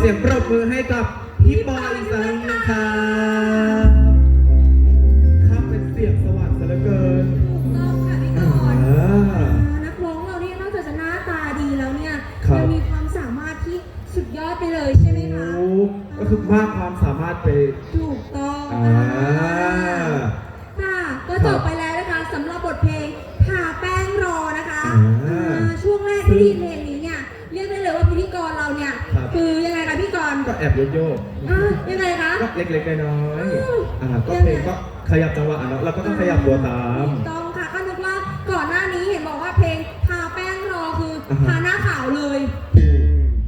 เสียงปรบมือให้กับพี่ปออีกครั้งนะครับข้ามเป็นเสียงสวรรค์ซะเหลือเกิน ถูกต้องค่ะพี่กอ่อนานักร้องเราเนี่ยนอกจากจะหน้าตาดีแล้วเนี่ยครับ ยังมีความสามารถที่สุดยอดไปเลยใช่ไหมคะโอ้ก็คือมากความสามารถไปถูกต้องอ่า ค่ะ ก็จบไปแล้วนะคะสำหรับบทเพลงทาแป้งรอนะคะอ่าอ่าช่วงแรกที่ได้ยินเพลงนี้เนี่ยเรียกได้เลยว่าพิธีกรเราเนี่ยครับคือยังไงคะพี่ กรณ์ก็แอบโยโย่อ่ายังไงคะ ก็เล็กๆน้อยอืมๆอ่าก็เพลงก็ขยับจังหวะเนาะเราก็ต้องขยับตัวตาม ถูกต้องค่ะก็นึกว่าก่อนหน้านี้เห็นบอกว่าเพลงทาแป้งรอคืออาฮะ ทาหน้าขาวเลย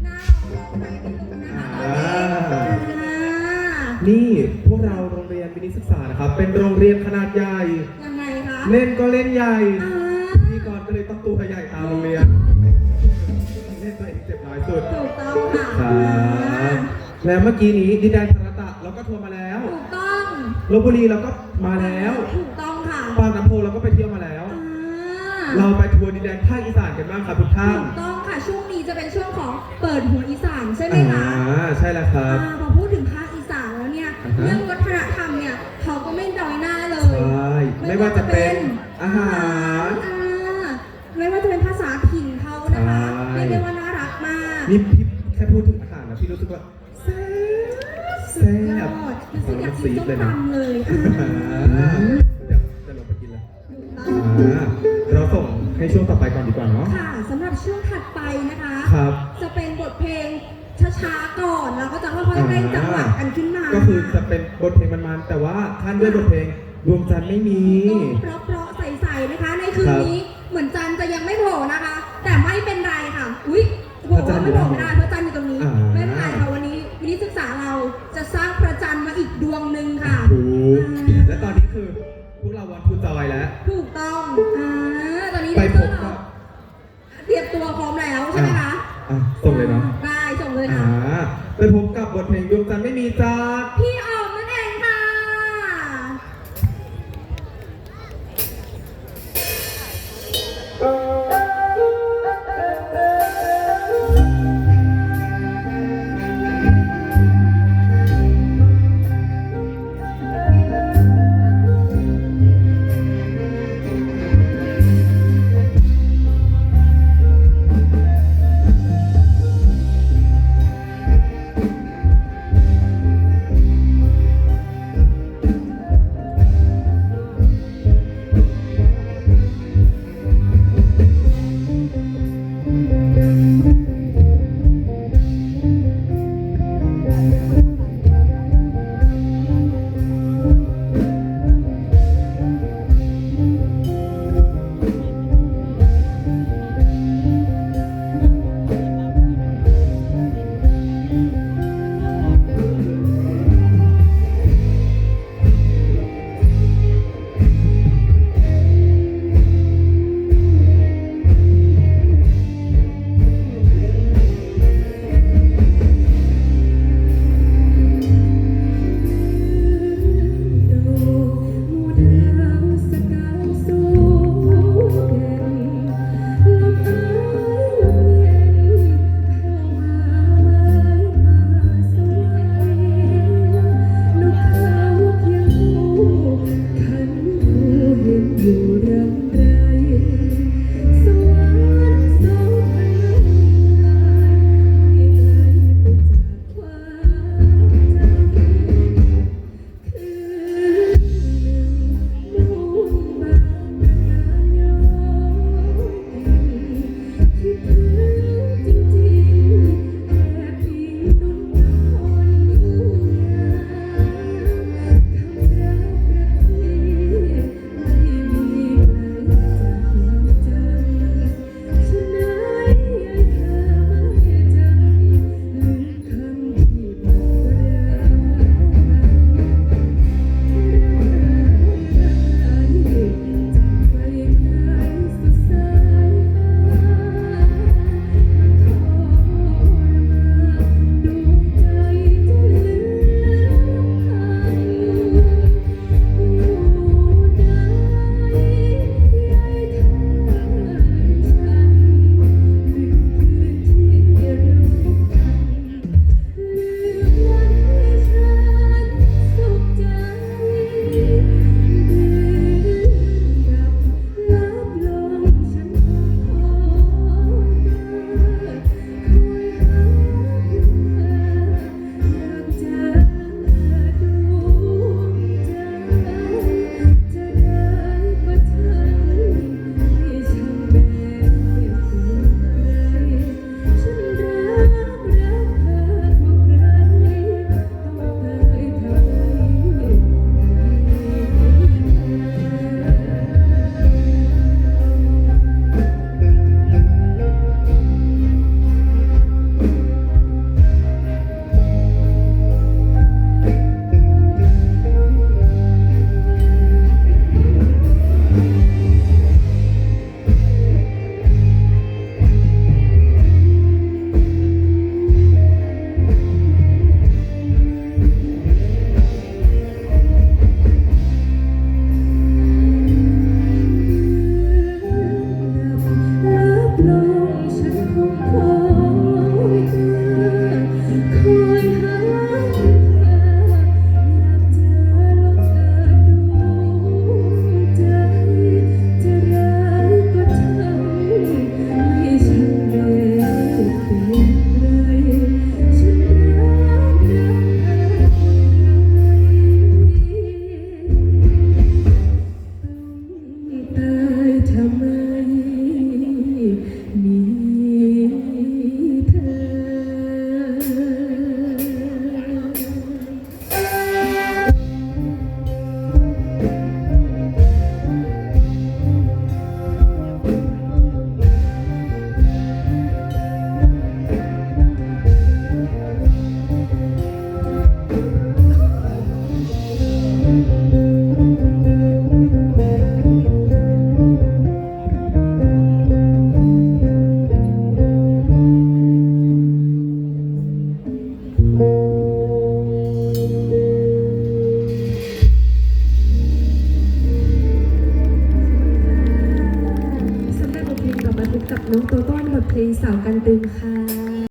หน้าเราไปไม่รู้นะคะตอนนี้อ่าอ่านี่พวกเราโรงเรียนวินิตศึกษานะครับ เป็นโรงเรียนขนาดใหญ่ ยังไงคะเล่นก็เล่นใหญ่อ่าพี่กรณ์ก็เลยต้องตัวใหญ่ตามโรงเรียนเล่นตัวเองเจ็บน้อยสุด ถูกต้องค่ะครับ แล้วเมื่อกี้นี้ดินแดนธารตะเราก็ทัวร์มาแล้วถูกต้องลบบุรีเราก็มาแล้วถูกต้องค่ะปากน้ำโพเราก็ไปเที่ยวมาแล้วอ่าเราไปทัวร์ดินแดนภาคอีสานกันบ้างครับทุกท่านถูกต้องค่ะช่วงนี้จะเป็นช่วงของเปิดหัวอีสานใช่ไหมอ่าคะใช่แล้วครับอ่าพอพูดถึงภาคอีสานแล้วเนี่ยอ่าฮะเรื่องวัฒนธรรมเนี่ยเขาก็ไม่น้อยหน้าเลใชย่ไม่ว่าจะเป็นอาหารอ่าไม่ว่าจะเป็นภาษาถิ่นเขานะคะใช่เรียกได้ว่าน่ารักมากนี่พี่แค่พูดถึงอาหารนะพี่รู้สึกว่า แซ่บ แซ่บ สุดยอดรู้สึกอยากกินส้มตำเลยอ่าเดี๋ยวจะลงไปกินแล้วอ่าเราส่งให้ช่วงต่อไปก่อนดีกว่าเนาะค่ะสำหรับช่วงถัดไปนะคะ ครับ จะเป็นบทเพลงช้าๆก่อนแล้วก็จะค่อยๆเร่งจังหวะกันขึ้นมาก็คือจะเป็นบทเพลงมันๆแต่ว่าท่านด้วยบทเพลงดวงจันทร์ไม่มี เพราะเพราะๆใสๆนะคะ ในคืนนี้เหมือนจันทร์จะยังไม่โผล่นะคะ แต่ไม่เป็นไรค่ะ อุ้ยโผล่ว่าไม่โผล่ไม่ได้เพราะจันทร์อยู่ตรง ไปแดนพเซอบร์กัเราบเตรียมตัวพร้อมแล้วใช่ไหมคะอะส่งเลยเนาะได้ส่งเลยอ่าค่ะ ไปพบกับบทเพลงดวงจันทร์ไม่มีจา